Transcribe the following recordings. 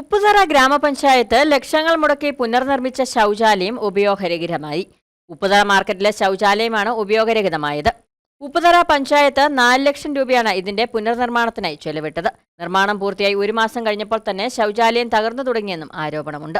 ഉപ്പുതറ ഗ്രാമപഞ്ചായത്ത് ലക്ഷങ്ങൾ മുടക്കി പുനർനിർമ്മിച്ച ശൗചാലയം ഉപയോഗരഹിതമായി. ഉപ്പുതറ മാർക്കറ്റിലെ ശൗചാലയമാണ് ഉപയോഗരഹിതമായത്. ഉപ്പുതറ പഞ്ചായത്ത് നാല് ലക്ഷം രൂപയാണ് ഇതിന്റെ പുനർനിർമ്മാണത്തിനായി ചെലവിട്ടത്. നിർമ്മാണം പൂർത്തിയായി ഒരു മാസം കഴിഞ്ഞപ്പോൾ തന്നെ ശൗചാലയം തകർന്നു തുടങ്ങിയെന്നും ആരോപണമുണ്ട്.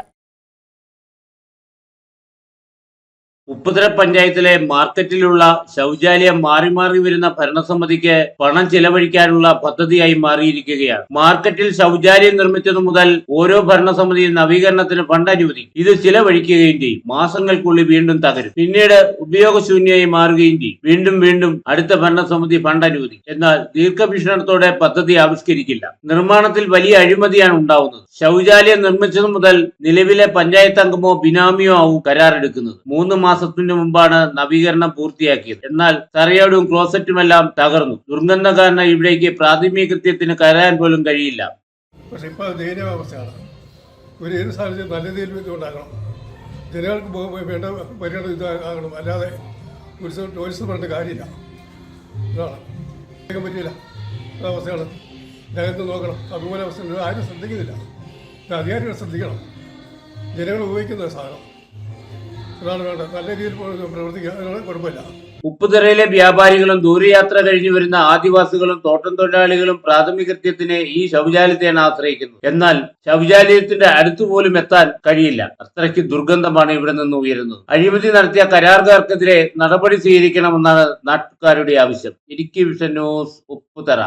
ഉപ്പുതര പഞ്ചായത്തിലെ മാർക്കറ്റിലുള്ള ശൗചാലയം മാറി മാറി വരുന്ന ഭരണസമിതിക്ക് പണം ചെലവഴിക്കാനുള്ള പദ്ധതിയായി മാറിയിരിക്കുകയാണ്. മാർക്കറ്റിൽ ശൗചാലയം നിർമ്മിച്ചതു മുതൽ ഓരോ ഭരണസമിതി നവീകരണത്തിന് ഫണ്ട് അനുവദിക്കും. ഇത് ചിലവഴിക്കുകയും ചെയ്യും. മാസങ്ങൾക്കുള്ളിൽ വീണ്ടും തകരും. പിന്നീട് ഉപയോഗശൂന്യമായി മാറുകയും ചെയ്യും. വീണ്ടും വീണ്ടും അടുത്ത ഭരണസമിതി ഫണ്ട് അനുവദിക്കും. എന്നാൽ ദീർഘവീക്ഷണത്തോടെ പദ്ധതി ആവിഷ്കരിക്കില്ല. നിർമ്മാണത്തിൽ വലിയ അഴിമതിയാണ് ഉണ്ടാവുന്നത്. ശൗചാലയം നിർമ്മിച്ചതു മുതൽ നിലവിലെ പഞ്ചായത്ത് അംഗമോ ബിനാമിയോ ആവും കരാറെടുക്കുന്നത്. മൂന്ന് മാസത്തിന് മുമ്പാണ് നവീകരണം പൂർത്തിയാക്കിയത്. എന്നാൽ തറയോടും ക്ലോസറ്റുമെല്ലാം തകർന്നു. ദുർഗന്ധം കാരണം ഇവിടേക്ക് പ്രാഥമിക കൃത്യത്തിന് കയറാൻ പോലും കഴിയില്ല. പക്ഷെ ഇപ്പോൾ ദയനീയ അവസ്ഥയാണ്. ഒരു ഏത് സാഹചര്യം നല്ല രീതിയിൽ ഉണ്ടാക്കണം ജനങ്ങൾക്ക് വേണ്ട പരിഗണന ഇതാകണം. അല്ലാതെ ടൂറിസം ടൂറിസം പറഞ്ഞ കാര്യമില്ല. ഇതാണ് പറ്റിയില്ല അവസ്ഥയാണ്. ഞങ്ങൾക്ക് നോക്കണം. അതുപോലെ അവസ്ഥ. ആരും ശ്രദ്ധിക്കുന്നില്ല. അധികാരികൾ ശ്രദ്ധിക്കണം. ജനങ്ങൾ ഉപയോഗിക്കുന്ന സാധനം. നല്ല രീതിയിൽ പ്രവ- പ്രവർത്തിക്കുക. കുഴപ്പമില്ല. ഉപ്പുതറയിലെ വ്യാപാരികളും ദൂരയാത്ര കഴിഞ്ഞു വരുന്ന ആദിവാസികളും തോട്ടം തൊഴിലാളികളും പ്രാഥമിക കൃത്യത്തിന് ഈ ശൗചാലയത്തെയാണ് ആശ്രയിക്കുന്നത്. എന്നാൽ ശൗചാലയത്തിന്റെ അടുത്തുപോലും എത്താൻ കഴിയില്ല. അത്രയ്ക്ക് ദുർഗന്ധമാണ് ഇവിടെ നിന്ന് ഉയരുന്നത്. അഴിമതി നടത്തിയ കരാറുകാർക്കെതിരെ നടപടി സ്വീകരിക്കണമെന്നാണ് നാട്ടുകാരുടെ ആവശ്യം. Idukki vision news Upputhara.